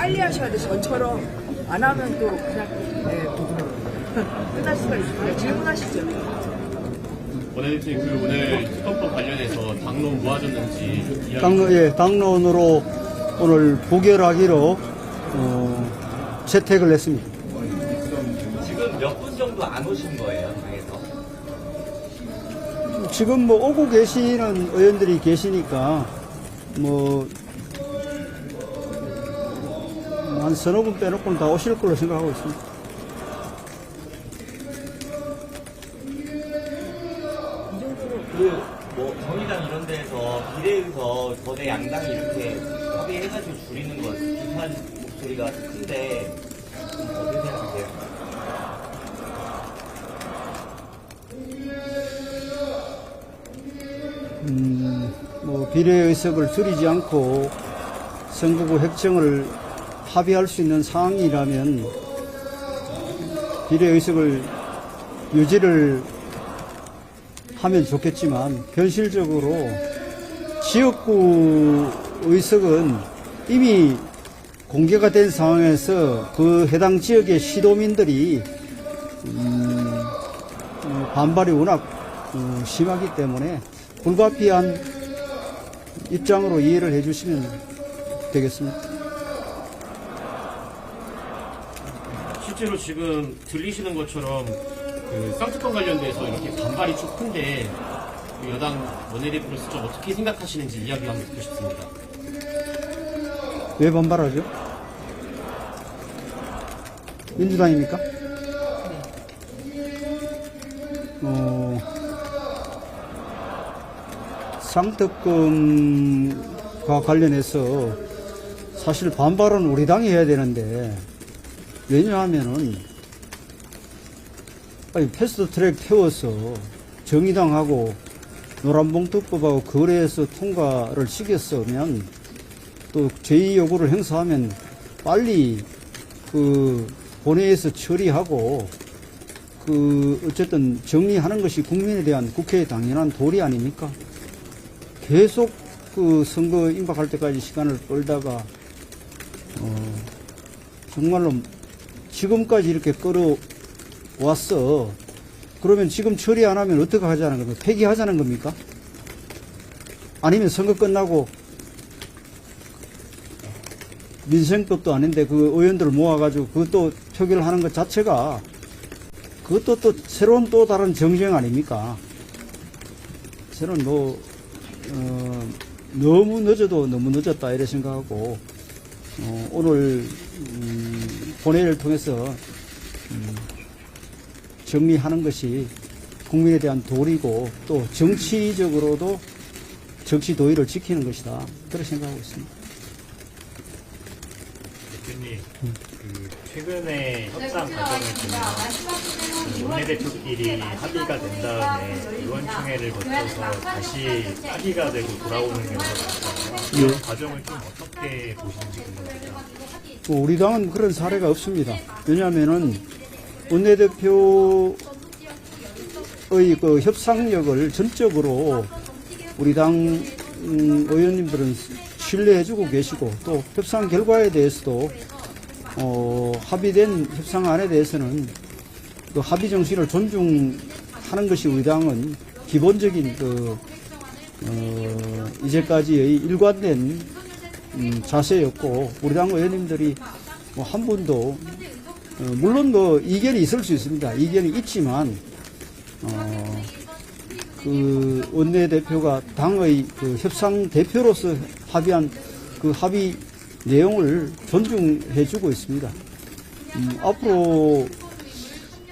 빨리 하셔야 돼. 전처럼 안 하면 또 그냥 네, 끝날 수가 있어요. 질문하시죠. 원래대표 그 오늘 특검법 관련해서 당론 모아졌는지 이야기 당론, 예, 당론으로 오늘 부결하기로 어, 채택을 했습니다. 지금 몇 분 정도 안 오신 거예요, 당에서? 지금 뭐 오고 계시는 의원들이 계시니까 뭐 한 서너 분 빼놓고는 다 오실 걸로 생각하고 있습니다. 그, 뭐, 정의당 이런 데서 비례해서 거대 양당이 이렇게 합의해가지고 줄이는 거 비판 목소리가 큰데, 좀 어떻게 생각하세요? 음, 뭐 비례 의석을 줄이지 않고 선거구 획정을 합의할 수 있는 상황이라면 비례의석을 유지를 하면 좋겠지만 현실적으로 지역구 의석은 이미 공개가 된 상황에서 그 해당 지역의 시도민들이 음, 어, 반발이 워낙 어, 심하기 때문에 불가피한 입장으로 이해를 해주시면 되겠습니다. 실제로 지금 들리시는 것처럼 그 쌍특검 관련돼서 이렇게 반발이 좀 큰데 그 여당 원내대표로서 좀 어떻게 생각하시는지 이야기 한번 듣고 싶습니다. 왜 반발하죠? 민주당입니까? 어, 상특검과 관련해서 사실 반발은 우리 당이 해야 되는데 왜냐하면은 아니 패스트 트랙 태워서 정의당하고 노란봉투법하고 거래해서 통과를 시켰으면 또 제2 요구를 행사하면 빨리 그 본회의에서 처리하고 그 어쨌든 정리하는 것이 국민에 대한 국회의 당연한 도리 아닙니까? 계속 그 선거 임박할 때까지 시간을 끌다가 어 정말로 지금까지 이렇게 끌어왔어. 그러면 지금 처리 안 하면 어떻게 하자는 겁니까? 폐기하자는 겁니까? 아니면 선거 끝나고 민생법도 아닌데 그 의원들을 모아가지고 그것도 표결을 하는 것 자체가 그것도 또 새로운 또 다른 정쟁 아닙니까? 저는 뭐, 어, 너무 늦어도 너무 늦었다 이래 생각하고, 어, 오늘, 음, 본회의를 통해서, 음, 정리하는 것이 국민에 대한 도리고 또 정치적으로도 정치 도의를 지키는 것이다. 그렇게 생각하고 있습니다. 그 최근에 협상 과정을 보면 그 원내대표끼리 합의가 된 다음에 의원총회를 거쳐서 다시 합의가 되고 돌아오는 경우가 많잖아요. 이 과정을 좀 어떻게 보시는지 궁금합니다. 뭐 우리 당은 그런 사례가 없습니다. 왜냐하면은 원내대표의 그 협상력을 전적으로 우리 당 음, 의원님들은 신뢰해주고 계시고 또 협상 결과에 대해서도 어, 합의된 협상안에 대해서는 그 합의 정신을 존중하는 것이 우리 당은 기본적인 그 어, 이제까지의 일관된 음, 자세였고 우리 당 의원님들이 뭐 한 분도 어, 물론 뭐 이견이 있을 수 있습니다. 이견이 있지만 어, 그 원내대표가 당의 그 협상 대표로서 합의한 그 합의 내용을 존중해주고 있습니다. 음, 앞으로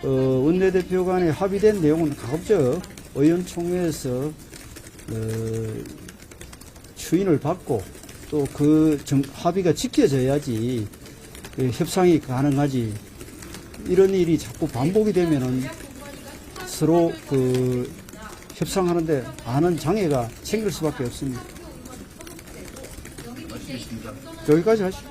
어, 원내대표 간에 합의된 내용은 가급적 의원총회에서 어, 추인을 받고 또 그 합의가 지켜져야지 그 협상이 가능하지 이런 일이 자꾸 반복이 되면은 서로 그 협상하는데 많은 장애가 생길 수밖에 없습니다. 여기까지 하시죠.